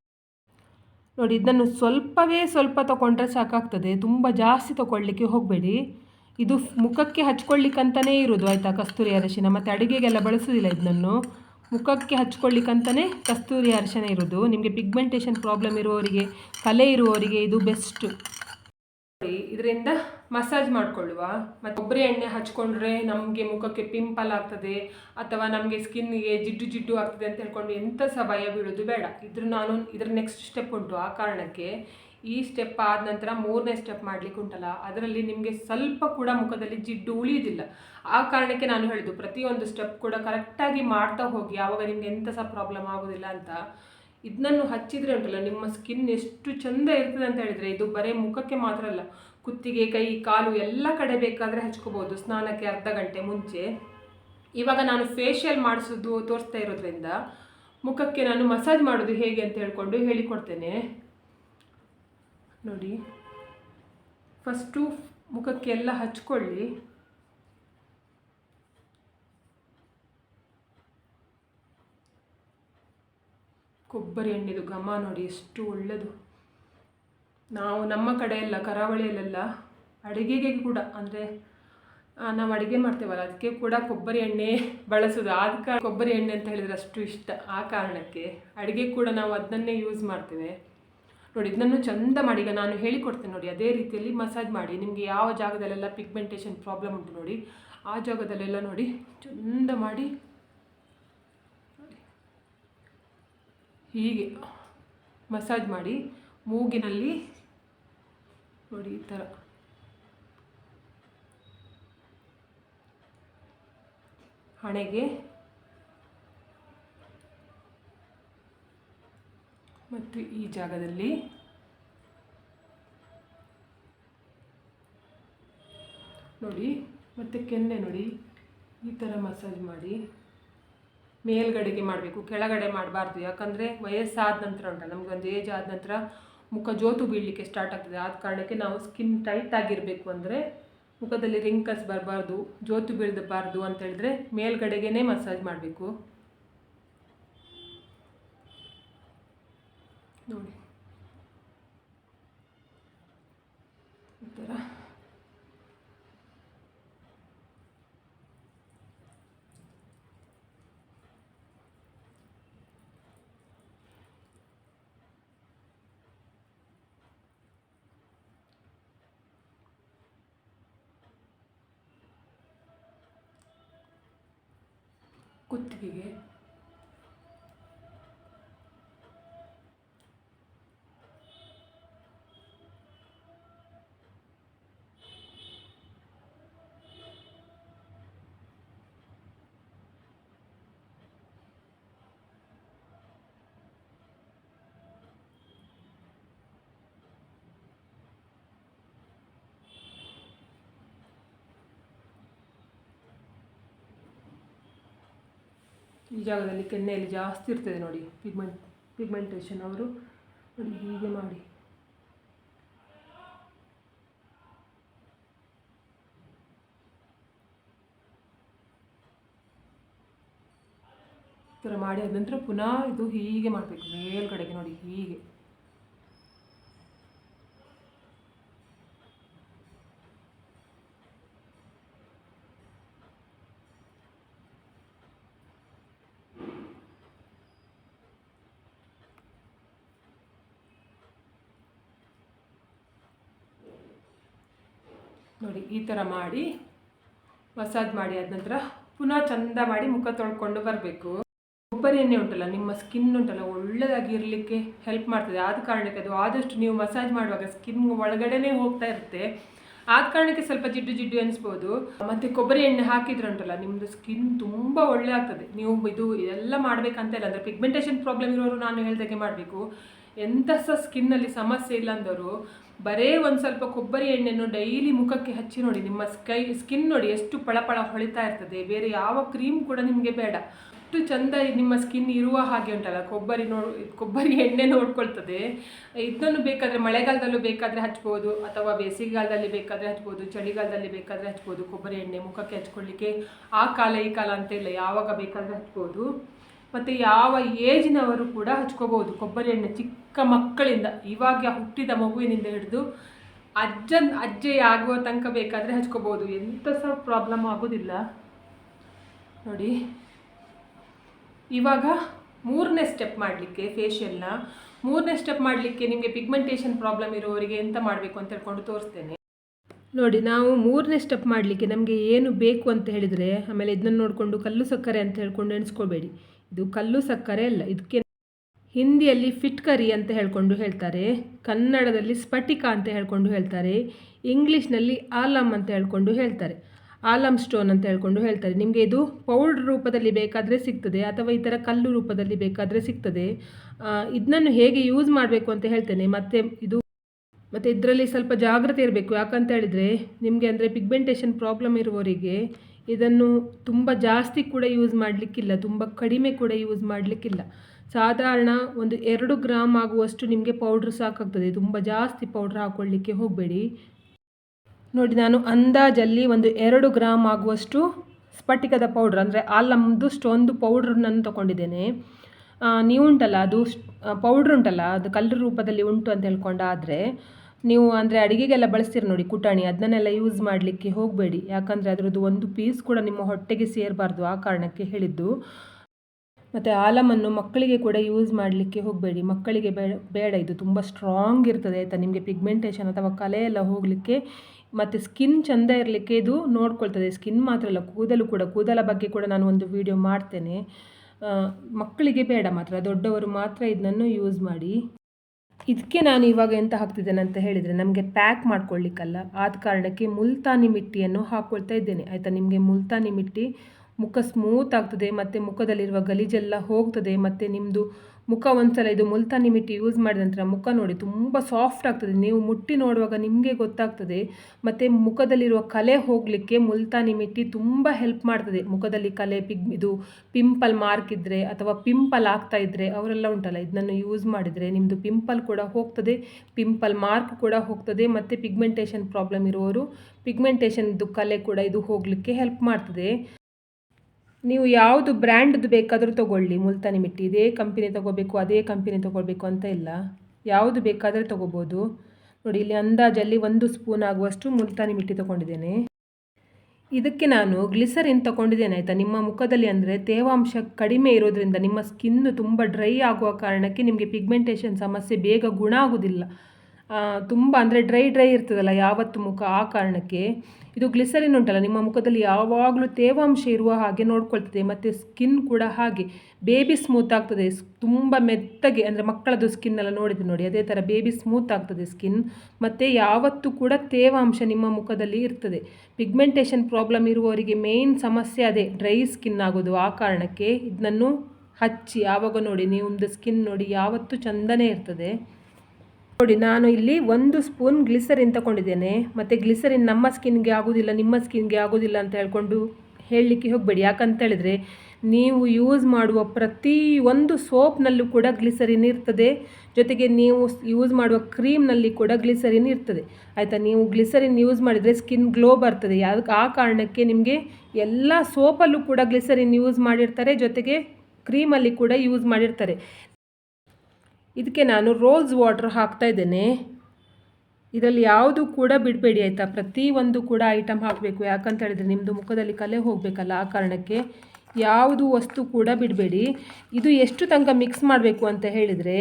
ನೋಡಿ, ಇದನ್ನು ಸ್ವಲ್ಪವೇ ಸ್ವಲ್ಪ ತಗೊಂಡ್ರೆ ಸಾಕಾಗ್ತದೆ. ತುಂಬ ಜಾಸ್ತಿ ತಗೊಳ್ಳಿಕ್ಕೆ ಹೋಗಬೇಡಿ. ಇದು ಮುಖಕ್ಕೆ ಹಚ್ಕೊಳ್ಳಿಕ್ಕಂತಲೇ ಇರೋದು ಆಯಿತಾ? ಕಸ್ತೂರಿ ಅರಶಿನ. ಮತ್ತು ಅಡುಗೆಗೆಲ್ಲ ಬಳಸೋದಿಲ್ಲ ಇದನ್ನು ಮುಖಕ್ಕೆ ಹಚ್ಕೊಳ್ಳಿಕ್ಕಂತಲೇ ಕಸ್ತೂರಿ ಅರಶಿನ ಇರೋದು ನಿಮಗೆ ಪಿಗ್ಮೆಂಟೇಷನ್ ಪ್ರಾಬ್ಲಮ್ ಇರುವವರಿಗೆ, ಕಲೆ ಇರುವವರಿಗೆ ಇದು ಬೆಸ್ಟು ಇದರಿಂದ ಮಸಾಜ್ ಮಾಡಿಕೊಳ್ಳುವ. ಮತ್ತು ಕೊಬ್ಬರಿ ಎಣ್ಣೆ ಹಚ್ಕೊಂಡ್ರೆ ನಮಗೆ ಮುಖಕ್ಕೆ ಪಿಂಪಲ್ ಆಗ್ತದೆ, ಅಥವಾ ನಮಗೆ ಸ್ಕಿನ್ಗೆ ಜಿಡ್ಡು ಜಿಡ್ಡು ಆಗ್ತದೆ ಅಂತ ಹೇಳ್ಕೊಂಡು ಎಂಥ ಸಹ ಭಯ ಬೀಳೋದು ಬೇಡ. ಇದ್ರ ನಾನು, ಇದರ ನೆಕ್ಸ್ಟ್ ಸ್ಟೆಪ್ ಉಂಟು ಆ ಕಾರಣಕ್ಕೆ. ಈ ಸ್ಟೆಪ್ ಆದ ನಂತರ ಮೂರನೇ ಸ್ಟೆಪ್ ಮಾಡಲಿಕ್ಕೆ ಉಂಟಲ್ಲ, ಅದರಲ್ಲಿ ನಿಮಗೆ ಸ್ವಲ್ಪ ಕೂಡ ಮುಖದಲ್ಲಿ ಜಿಡ್ಡು ಉಳಿಯೋದಿಲ್ಲ. ಆ ಕಾರಣಕ್ಕೆ ನಾನು ಹೇಳಿದ್ದು, ಪ್ರತಿಯೊಂದು ಸ್ಟೆಪ್ ಕೂಡ ಕರೆಕ್ಟಾಗಿ ಮಾಡ್ತಾ ಹೋಗಿ, ಆವಾಗ ನಿಮಗೆ ಎಂಥ ಸಹ ಪ್ರಾಬ್ಲಮ್ ಆಗೋದಿಲ್ಲ ಅಂತ. ಇದನ್ನು ಹಚ್ಚಿದ್ರೆ ಉಂಟಲ್ಲ, ನಿಮ್ಮ ಸ್ಕಿನ್ ಎಷ್ಟು ಚಂದ ಇರ್ತದೆ ಅಂತ ಹೇಳಿದರೆ, ಇದು ಬರೀ ಮುಖಕ್ಕೆ ಮಾತ್ರ ಅಲ್ಲ, ಕುತ್ತಿಗೆ, ಕೈ, ಕಾಲು ಎಲ್ಲ ಕಡೆ ಬೇಕಾದರೆ ಹಚ್ಕೋಬೋದು, ಸ್ನಾನಕ್ಕೆ ಅರ್ಧ ಗಂಟೆ ಮುಂಚೆ. ಇವಾಗ ನಾನು ಫೇಶಿಯಲ್ ಮಾಡಿಸೋದು ತೋರಿಸ್ತಾ ಇರೋದ್ರಿಂದ, ಮುಖಕ್ಕೆ ನಾನು ಮಸಾಜ್ ಮಾಡೋದು ಹೇಗೆ ಅಂತ ಹೇಳ್ಕೊಂಡು ಹೇಳಿಕೊಡ್ತೇನೆ. ನೋಡಿ. ಫಸ್ಟು ಮುಖಕ್ಕೆ ಎಲ್ಲ ಹಚ್ಕೊಳ್ಳಿ. ಕೊಬ್ಬರಿ ಎಣ್ಣೆದು ಘಮ ನೋಡಿ, ಎಷ್ಟು ಒಳ್ಳೆಯದು ನಾವು ನಮ್ಮ ಕಡೆಯೆಲ್ಲ ಕರಾವಳಿಯಲ್ಲೆಲ್ಲ ಅಡುಗೆಗೆ ಕೂಡ, ಅಂದರೆ ನಾವು ಅಡುಗೆ ಮಾಡ್ತೇವಲ್ಲ, ಅದಕ್ಕೆ ಕೂಡ ಕೊಬ್ಬರಿ ಎಣ್ಣೆ ಬಳಸೋದು. ಆದ ಕೊಬ್ಬರಿ ಎಣ್ಣೆ ಅಂತ ಹೇಳಿದರೆ ಅಷ್ಟು ಇಷ್ಟ. ಆ ಕಾರಣಕ್ಕೆ ಅಡುಗೆ ಕೂಡ ನಾವು ಅದನ್ನೇ ಯೂಸ್ ಮಾಡ್ತೇವೆ. ನೋಡಿ, ಇದನ್ನು ಚಂದ ಮಾಡಿ, ಈಗ ನಾನು ಹೇಳಿಕೊಡ್ತೇನೆ ನೋಡಿ, ಅದೇ ರೀತಿಯಲ್ಲಿ ಮಸಾಜ್ ಮಾಡಿ. ನಿಮಗೆ ಯಾವ ಜಾಗದಲ್ಲೆಲ್ಲ ಪಿಗ್ಮೆಂಟೇಷನ್ ಪ್ರಾಬ್ಲಮ್ ಉಂಟು ನೋಡಿ, ಆ ಜಾಗದಲ್ಲೆಲ್ಲ ನೋಡಿ, ಚಂದ ಮಾಡಿ. ಹೀಗೆ ಮಸಾಜ್ ಮಾಡಿ, ಮೂಗಿನಲ್ಲಿ ನೋಡಿ, ಈ ಥರ. ಹಣೆಗೆ ಮತ್ತು ಈ ಜಾಗದಲ್ಲಿ ನೋಡಿ, ಮತ್ತು ಕೆನ್ನೆ ನೋಡಿ, ಈ ಥರ ಮಸಾಜ್ ಮಾಡಿ ಮೇಲ್ಗಡೆಗೆ ಮಾಡಬೇಕು, ಕೆಳಗಡೆ ಮಾಡಬಾರ್ದು. ಯಾಕಂದರೆ ವಯಸ್ಸಾದ ನಂತರ ಉಂಟಲ್ಲ ನಮಗೊಂದು ಏಜ್ ಆದ ನಂತರ ಮುಖ ಜೋತು ಬೀಳಲಿಕ್ಕೆ ಸ್ಟಾರ್ಟ್ ಆಗ್ತದೆ. ಆದ ಕಾರಣಕ್ಕೆ ನಾವು ಸ್ಕಿನ್ ಟೈಟ್ ಆಗಿರಬೇಕು ಅಂದರೆ ಮುಖದಲ್ಲಿ ರಿಂಕಲ್ಸ್ ಬರಬಾರ್ದು, ಜೋತು ಬೀಳಬಾರ್ದು ಅಂತ ಹೇಳಿದ್ರೆ ಮೇಲ್ಗಡೆಗೇ ಮಸಾಜ್ ಮಾಡಬೇಕು. ನೋಡಿ ಈ ಥರ ಕುತ್ತಿಗೆಗೆ ಈ ಜಾಗದಲ್ಲಿ ಕೆನ್ನೆಯಲ್ಲಿ ಜಾಸ್ತಿ ಇರ್ತದೆ ನೋಡಿ ಪಿಗ್ಮೆಂಟ್ ಪಿಗ್ಮೆಂಟೇಷನ್ ಅವರು. ನೋಡಿ ಹೀಗೆ ಮಾಡಿ. ಈ ಥರ ಮಾಡಿ ಆದ ನಂತರ ಪುನಃ ಇದು ಹೀಗೆ ಮಾಡಬೇಕು ಮೇಲ್ಗಡೆಗೆ ನೋಡಿ ಹೀಗೆ. ನೋಡಿ, ಈ ಥರ ಮಾಡಿ ಮಸಾಜ್ ಮಾಡಿ ಆದ ನಂತರ ಪುನಃ ಚಂದ ಮಾಡಿ ಮುಖ ತೊಳ್ಕೊಂಡು ಬರಬೇಕು. ಕೊಬ್ಬರಿ ಎಣ್ಣೆ ಉಂಟಲ್ಲ, ನಿಮ್ಮ ಸ್ಕಿನ್ ಉಂಟಲ್ಲ ಒಳ್ಳೆಯದಾಗಿರಲಿಕ್ಕೆ ಹೆಲ್ಪ್ ಮಾಡ್ತದೆ. ಆದ ಕಾರಣಕ್ಕೆ ಅದು ಆದಷ್ಟು ನೀವು ಮಸಾಜ್ ಮಾಡುವಾಗ ಸ್ಕಿನ್ ಒಳಗಡೆನೇ ಹೋಗ್ತಾ ಇರುತ್ತೆ. ಆದ ಕಾರಣಕ್ಕೆ ಸ್ವಲ್ಪ ಜಿಡ್ಡು ಜಿಡ್ಡು ಅನಿಸ್ಬೋದು ಮತ್ತು ಕೊಬ್ಬರಿ ಎಣ್ಣೆ ಹಾಕಿದ್ರೆ ಉಂಟಲ್ಲ ನಿಮ್ಮದು ಸ್ಕಿನ್ ತುಂಬ ಒಳ್ಳೆ ಆಗ್ತದೆ. ನೀವು ಇದು ಎಲ್ಲ ಮಾಡಬೇಕಂತ ಇಲ್ಲ, ಅಂದರೆ ಪಿಗ್ಮೆಂಟೇಷನ್ ಪ್ರಾಬ್ಲಮ್ ಇರೋರು ನಾನು ಹೇಳ್ದಾಗೆ ಮಾಡಬೇಕು. ಎಂಥ ಸಹ ಸ್ಕಿನ್ನಲ್ಲಿ ಸಮಸ್ಯೆ ಇಲ್ಲ ಅಂದವರು ಬರೇ ಒಂದು ಸ್ವಲ್ಪ ಕೊಬ್ಬರಿ ಎಣ್ಣೆಯನ್ನು ಡೈಲಿ ಮುಖಕ್ಕೆ ಹಚ್ಚಿ ನೋಡಿ, ನಿಮ್ಮ ಸ್ಕೈ ಸ್ಕಿನ್ ನೋಡಿ ಎಷ್ಟು ಪಳಪಳ ಹೊಳಿತಾ ಇರ್ತದೆ. ಬೇರೆ ಯಾವ ಕ್ರೀಮ್ ಕೂಡ ನಿಮಗೆ ಬೇಡ. ಅಷ್ಟು ಚಂದ ನಿಮ್ಮ ಸ್ಕಿನ್ ಇರುವ ಹಾಗೆ ಉಂಟಲ್ಲ, ಕೊಬ್ಬರಿ ನೋಡ್, ಕೊಬ್ಬರಿ ಎಣ್ಣೆ ನೋಡ್ಕೊಳ್ತದೆ. ಇದನ್ನು ಬೇಕಾದರೆ ಮಳೆಗಾಲದಲ್ಲೂ ಬೇಕಾದರೆ ಹಚ್ಬೋದು, ಅಥವಾ ಬೇಸಿಗೆಗಾಲದಲ್ಲಿ ಬೇಕಾದರೆ ಹಚ್ಬೋದು, ಚಳಿಗಾಲದಲ್ಲಿ ಬೇಕಾದರೆ ಹಚ್ಬೋದು, ಕೊಬ್ಬರಿ ಎಣ್ಣೆ ಮುಖಕ್ಕೆ ಹಚ್ಕೊಳ್ಳಿಕ್ಕೆ ಆ ಕಾಲ ಈ ಕಾಲ ಅಂತ ಇಲ್ಲ, ಯಾವಾಗ ಬೇಕಾದರೆ ಹಚ್ಬೋದು. ಮತ್ತು ಯಾವ ಏಜಿನವರು ಕೂಡ ಹಚ್ಕೋಬೋದು ಕೊಬ್ಬರಿ ಎಣ್ಣೆ ಚಿಕ್ಕ ಮಕ್ಕಳಿಂದ, ಇವಾಗ ಹುಟ್ಟಿದ ಮಗುವಿನಿಂದ ಹಿಡಿದು ಅಜ್ಜನ ಅಜ್ಜೆ ಆಗುವ ತನಕ ಬೇಕಾದರೆ ಹಚ್ಕೋಬೋದು. ಎಂಥ ಸಹ ಪ್ರಾಬ್ಲಮ್ ಆಗೋದಿಲ್ಲ. ನೋಡಿ, ಇವಾಗ ಮೂರನೇ ಸ್ಟೆಪ್ ಮಾಡಲಿಕ್ಕೆ ಫೇಶಿಯಲ್ನ ಮೂರನೇ ಸ್ಟೆಪ್ ಮಾಡಲಿಕ್ಕೆ ನಿಮಗೆ ಪಿಗ್ಮೆಂಟೇಷನ್ ಪ್ರಾಬ್ಲಮ್ ಇರೋರಿಗೆ ಎಂತ ಮಾಡಬೇಕು ಅಂತ ಹೇಳ್ಕೊಂಡು ತೋರಿಸ್ತೇನೆ. ನೋಡಿ, ನಾವು ಮೂರನೇ ಸ್ಟೆಪ್ ಮಾಡಲಿಕ್ಕೆ ನಮಗೆ ಏನು ಬೇಕು ಅಂತ ಹೇಳಿದರೆ, ಆಮೇಲೆ ಇದನ್ನ ನೋಡಿಕೊಂಡು ಕಲ್ಲು ಸಕ್ಕರೆ ಅಂತ ಹೇಳ್ಕೊಂಡು ಎಣಿಸ್ಕೋಬೇಡಿ. ಇದು ಕಲ್ಲು ಸಕ್ಕರೆ ಅಲ್ಲ, ಇದಕ್ಕೆ ಹಿಂದಿಯಲ್ಲಿ ಫಿಟ್ಕರಿ ಅಂತ ಹೇಳ್ಕೊಂಡು ಹೇಳ್ತಾರೆ, ಕನ್ನಡದಲ್ಲಿ ಸ್ಫಟಿಕ ಅಂತ ಹೇಳ್ಕೊಂಡು ಹೇಳ್ತಾರೆ, ಇಂಗ್ಲೀಷ್ನಲ್ಲಿ ಆಲಮ್ ಅಂತ ಹೇಳ್ಕೊಂಡು ಹೇಳ್ತಾರೆ ಆಲಮ್ ಸ್ಟೋನ್ ಅಂತ ಹೇಳ್ಕೊಂಡು ಹೇಳ್ತಾರೆ. ನಿಮಗೆ ಇದು ಪೌಡ್ರ್ ರೂಪದಲ್ಲಿ ಬೇಕಾದರೆ ಸಿಗ್ತದೆ ಅಥವಾ ಈ ಕಲ್ಲು ರೂಪದಲ್ಲಿ ಬೇಕಾದರೆ ಸಿಗ್ತದೆ. ಇದನ್ನು ಹೇಗೆ ಯೂಸ್ ಮಾಡಬೇಕು ಅಂತ ಹೇಳ್ತೇನೆ. ಮತ್ತು ಇದು, ಮತ್ತು ಇದರಲ್ಲಿ ಸ್ವಲ್ಪ ಜಾಗ್ರತೆ ಇರಬೇಕು. ಯಾಕಂತ ಹೇಳಿದರೆ ನಿಮಗೆ ಅಂದರೆ ಪಿಗ್ಮೆಂಟೇಷನ್ ಪ್ರಾಬ್ಲಮ್ ಇರುವವರಿಗೆ ಇದನ್ನು ತುಂಬ ಜಾಸ್ತಿ ಕೂಡ ಯೂಸ್ ಮಾಡಲಿಕ್ಕಿಲ್ಲ, ತುಂಬ ಕಡಿಮೆ ಕೂಡ ಯೂಸ್ ಮಾಡಲಿಕ್ಕಿಲ್ಲ. ಸಾಧಾರಣ ಒಂದು ಎರಡು ಗ್ರಾಮ್ ಆಗುವಷ್ಟು ನಿಮಗೆ ಪೌಡ್ರ್ ಸಾಕಾಗ್ತದೆ. ತುಂಬ ಜಾಸ್ತಿ ಪೌಡ್ರ್ ಹಾಕ್ಕೊಳ್ಳಿಕ್ಕೆ ಹೋಗಬೇಡಿ. ನೋಡಿ, ನಾನು ಅಂದಾಜಲ್ಲಿ ಒಂದು ಎರಡು ಗ್ರಾಮ್ ಆಗುವಷ್ಟು ಸ್ಫಟಿಕದ ಪೌಡ್ರ್ ಅಂದರೆ ಆಲಮ್ದು ಸ್ಟೊಂದು ಪೌಡ್ರನ್ನು ತೊಗೊಂಡಿದ್ದೇನೆ. ನೀವು ಉಂಟಲ್ಲ ಅದು ಪೌಡ್ರ್ ಉಂಟಲ್ಲ, ಅದು ಕಲ್ಲು ರೂಪದಲ್ಲಿ ಉಂಟು ಅಂತ ಹೇಳ್ಕೊಂಡಾದರೆ, ನೀವು ಅಂದರೆ ಅಡುಗೆಗೆಲ್ಲ ಬಳಸ್ತೀರಿ ನೋಡಿ, ಕುಟಾಣಿ ಅದನ್ನೆಲ್ಲ ಯೂಸ್ ಮಾಡಲಿಕ್ಕೆ ಹೋಗಬೇಡಿ. ಯಾಕಂದರೆ ಅದರದ್ದು ಒಂದು ಪೀಸ್ ಕೂಡ ನಿಮ್ಮ ಹೊಟ್ಟೆಗೆ ಸೇರಬಾರ್ದು ಆ ಕಾರಣಕ್ಕೆ ಹೇಳಿದ್ದು. ಮತ್ತು ಆಲಮನ್ನು ಮಕ್ಕಳಿಗೆ ಕೂಡ ಯೂಸ್ ಮಾಡಲಿಕ್ಕೆ ಹೋಗಬೇಡಿ. ಮಕ್ಕಳಿಗೆ ಬೇಡ ಇದು. ತುಂಬ ಸ್ಟ್ರಾಂಗ್ ಇರ್ತದೆ ಆಯಿತಾ ನಿಮಗೆ ಪಿಗ್ಮೆಂಟೇಷನ್ ಅಥವಾ ಕಲೆ ಎಲ್ಲ ಹೋಗಲಿಕ್ಕೆ. ಮತ್ತು ಸ್ಕಿನ್ ಚೆಂದ ಇರಲಿಕ್ಕೆ ಇದು ನೋಡ್ಕೊಳ್ತದೆ. ಸ್ಕಿನ್ ಮಾತ್ರ ಅಲ್ಲ, ಕೂದಲು ಕೂಡ. ಕೂದಲ ಬಗ್ಗೆ ಕೂಡ ನಾನು ಒಂದು ವಿಡಿಯೋ ಮಾಡ್ತೇನೆ. ಮಕ್ಕಳಿಗೆ ಬೇಡ ಮಾತ್ರ. ದೊಡ್ಡವರು ಮಾತ್ರ ಇದನ್ನು ಯೂಸ್ ಮಾಡಿ. ಇದಕ್ಕೆ ನಾನು ಇವಾಗ ಎಂತ ಹಾಕ್ತಿದ್ದೇನೆ ಅಂತ ಹೇಳಿದರೆ, ನಮಗೆ ಪ್ಯಾಕ್ ಮಾಡ್ಕೊಳ್ಳಿಕ್ಕಲ್ಲ ಆದ ಕಾರಣಕ್ಕೆ ಮುಲ್ತಾನಿ ಮಿಟ್ಟಿಯನ್ನು ಹಾಕ್ಕೊಳ್ತಾ ಇದ್ದೇನೆ. ಆಯಿತಾ? ನಿಮಗೆ ಮುಲ್ತಾನಿ ಮಿಟ್ಟಿ ಮುಖ ಸ್ಮೂತ್ ಆಗ್ತದೆ, ಮತ್ತು ಮುಖದಲ್ಲಿರುವ ಗಲೀಜೆಲ್ಲ ಹೋಗ್ತದೆ, ಮತ್ತು ನಿಮ್ಮದು ಮುಖ ಒಂದ್ಸಲ ಇದು ಮುಲ್ತಾನಿ ಮಿಟ್ಟಿ ಯೂಸ್ ಮಾಡಿದ ನಂತರ ಮುಖ ನೋಡಿ ತುಂಬ ಸಾಫ್ಟ್ ಆಗ್ತದೆ. ನೀವು ಮುಟ್ಟಿ ನೋಡುವಾಗ ನಿಮಗೆ ಗೊತ್ತಾಗ್ತದೆ, ಮತ್ತು ಮುಖದಲ್ಲಿರುವ ಕಲೆ ಹೋಗಲಿಕ್ಕೆ ಮುಲ್ತಾನಿ ಮಿಟ್ಟಿ ತುಂಬ ಹೆಲ್ಪ್ ಮಾಡ್ತದೆ. ಮುಖದಲ್ಲಿ ಕಲೆ ಪಿಗ್ ಇದು ಪಿಂಪಲ್ ಮಾರ್ಕ್ ಇದ್ದರೆ ಅಥವಾ ಪಿಂಪಲ್ ಆಗ್ತಾ ಇದ್ದರೆ ಅವರೆಲ್ಲ ಉಂಟಲ್ಲ ಇದನ್ನು ಯೂಸ್ ಮಾಡಿದರೆ ನಿಮ್ಮದು ಪಿಂಪಲ್ ಕೂಡ ಹೋಗ್ತದೆ ಪಿಂಪಲ್ ಮಾರ್ಕ್ ಕೂಡ ಹೋಗ್ತದೆ, ಮತ್ತು ಪಿಗ್ಮೆಂಟೇಷನ್ ಪ್ರಾಬ್ಲಮ್ ಇರುವವರು ಪಿಗ್ಮೆಂಟೇಷನ್ದು ಕಲೆ ಕೂಡ ಇದು ಹೋಗಲಿಕ್ಕೆ ಹೆಲ್ಪ್ ಮಾಡ್ತದೆ. ನೀವು ಯಾವುದು ಬ್ರ್ಯಾಂಡ್ದು ಬೇಕಾದರೂ ತೊಗೊಳ್ಳಿ. ಮುಲ್ತಾನಿ ಮಿಟ್ಟಿ. ಇದೇ ಕಂಪನಿ ತೊಗೋಬೇಕು, ಅದೇ ಕಂಪನಿ ತೊಗೊಳ್ಬೇಕು ಅಂತ ಇಲ್ಲ. ಯಾವುದು ಬೇಕಾದರೆ ತೊಗೋಬೋದು. ನೋಡಿ, ಇಲ್ಲಿ ಅಂದಾಜಲ್ಲಿ ಒಂದು ಸ್ಪೂನ್ ಆಗುವಷ್ಟು ಮುಲ್ತಾನಿ ಮಿಟ್ಟಿ ತೊಗೊಂಡಿದ್ದೇನೆ. ಇದಕ್ಕೆ ನಾನು ಗ್ಲಿಸರಿನ್ ತೊಗೊಂಡಿದ್ದೇನೆ, ಆಯಿತಾ? ನಿಮ್ಮ ಮುಖದಲ್ಲಿ ಅಂದರೆ ತೇವಾಂಶ ಕಡಿಮೆ ಇರೋದ್ರಿಂದ ನಿಮ್ಮ ಸ್ಕಿನ್ನು ತುಂಬ ಡ್ರೈ ಆಗುವ ಕಾರಣಕ್ಕೆ ನಿಮಗೆ ಪಿಗ್ಮೆಂಟೇಷನ್ ಸಮಸ್ಯೆ ಬೇಗ ಗುಣ ಆಗೋದಿಲ್ಲ ತುಂಬ ಅಂದರೆ ಡ್ರೈ ಡ್ರೈ ಇರ್ತದಲ್ಲ ಯಾವತ್ತು ಮುಖ ಆ ಕಾರಣಕ್ಕೆ? ಇದು ಗ್ಲಿಸರಿನ್ ಉಂಟಲ್ಲ, ನಿಮ್ಮ ಮುಖದಲ್ಲಿ ಯಾವಾಗಲೂ ತೇವಾಂಶ ಇರುವ ಹಾಗೆ ನೋಡ್ಕೊಳ್ತದೆ, ಮತ್ತು ಸ್ಕಿನ್ ಕೂಡ ಹಾಗೆ. ಬೇಬಿ ಸ್ಮೂತ್ ಆಗ್ತದೆ ತುಂಬ ಮೆತ್ತಗೆ, ಅಂದರೆ ಮಕ್ಕಳದ್ದು ಸ್ಕಿನ್ ಎಲ್ಲ ನೋಡಿದೆ ನೋಡಿ, ಅದೇ ಥರ ಬೇಬಿ ಸ್ಮೂತ್ ಆಗ್ತದೆ ಸ್ಕಿನ್ ಮತ್ತು ಯಾವತ್ತೂ ಕೂಡ ತೇವಾಂಶ ನಿಮ್ಮ ಮುಖದಲ್ಲಿ ಇರ್ತದೆ. ಪಿಗ್ಮೆಂಟೇಷನ್ ಪ್ರಾಬ್ಲಮ್ ಇರುವವರಿಗೆ ಮೇಯ್ನ್ ಸಮಸ್ಯೆ ಅದೇ, ಡ್ರೈ ಸ್ಕಿನ್ ಆಗೋದು ಆ ಕಾರಣಕ್ಕೆ. ಇದನ್ನು ಹಚ್ಚಿ, ಆವಾಗ ನೋಡಿ ನೀವು ಸ್ಕಿನ್ ನೋಡಿ, ಯಾವತ್ತೂ ಚಂದನೇ ಇರ್ತದೆ. ನೋಡಿ, ನಾನು ಇಲ್ಲಿ ಒಂದು ಸ್ಪೂನ್ ಗ್ಲಿಸರಿನ್ ತಗೊಂಡಿದ್ದೇನೆ ಮತ್ತು ಗ್ಲಿಸರಿನ್ ನಮ್ಮ ಸ್ಕಿನ್ಗೆ ಆಗೋದಿಲ್ಲ, ನಿಮ್ಮ ಸ್ಕಿನ್ಗೆ ಆಗೋದಿಲ್ಲ ಅಂತ ಹೇಳ್ಕೊಂಡು ಹೇಳಲಿಕ್ಕೆ ಹೋಗಬೇಡಿ. ಯಾಕಂತ ಹೇಳಿದರೆ, ನೀವು ಯೂಸ್ ಮಾಡುವ ಪ್ರತಿ ಒಂದು ಸೋಪ್ನಲ್ಲೂ ಕೂಡ ಗ್ಲಿಸರಿನ್ ಇರ್ತದೆ. ಜೊತೆಗೆ ನೀವು ಯೂಸ್ ಮಾಡುವ ಕ್ರೀಮ್ನಲ್ಲಿ ಕೂಡ ಗ್ಲಿಸರಿನ್ ಇರ್ತದೆ. ಆಯಿತಾ? ನೀವು ಗ್ಲಿಸರಿನ್ ಯೂಸ್ ಮಾಡಿದರೆ ಸ್ಕಿನ್ ಗ್ಲೋ ಬರ್ತದೆ. ಅದಕ್ಕೆ ಆ ಕಾರಣಕ್ಕೆ ನಿಮಗೆ ಎಲ್ಲ ಸೋಪಲ್ಲೂ ಕೂಡ ಗ್ಲಿಸರಿನ್ ಯೂಸ್ ಮಾಡಿರ್ತಾರೆ. ಜೊತೆಗೆ ಕ್ರೀಮಲ್ಲಿ ಕೂಡ ಯೂಸ್ ಮಾಡಿರ್ತಾರೆ. ಇದಕ್ಕೆ ನಾನು ರೋಸ್ ವಾಟ್ರ್ ಹಾಕ್ತಾ ಇದ್ದೇನೆ. ಇದರಲ್ಲಿ ಯಾವುದು ಕೂಡ ಬಿಡಬೇಡಿ ಆಯಿತಾ? ಪ್ರತಿಯೊಂದು ಕೂಡ ಐಟಮ್ ಹಾಕಬೇಕು. ಯಾಕಂತ ಹೇಳಿದರೆ ನಿಮ್ಮದು ಮುಖದಲ್ಲಿ ಕಲೆ ಹೋಗಬೇಕಲ್ಲ ಆ ಕಾರಣಕ್ಕೆ ಯಾವುದು ವಸ್ತು ಕೂಡ ಬಿಡಬೇಡಿ. ಇದು ಎಷ್ಟು ತನಕ ಮಿಕ್ಸ್ ಮಾಡಬೇಕು ಅಂತ ಹೇಳಿದರೆ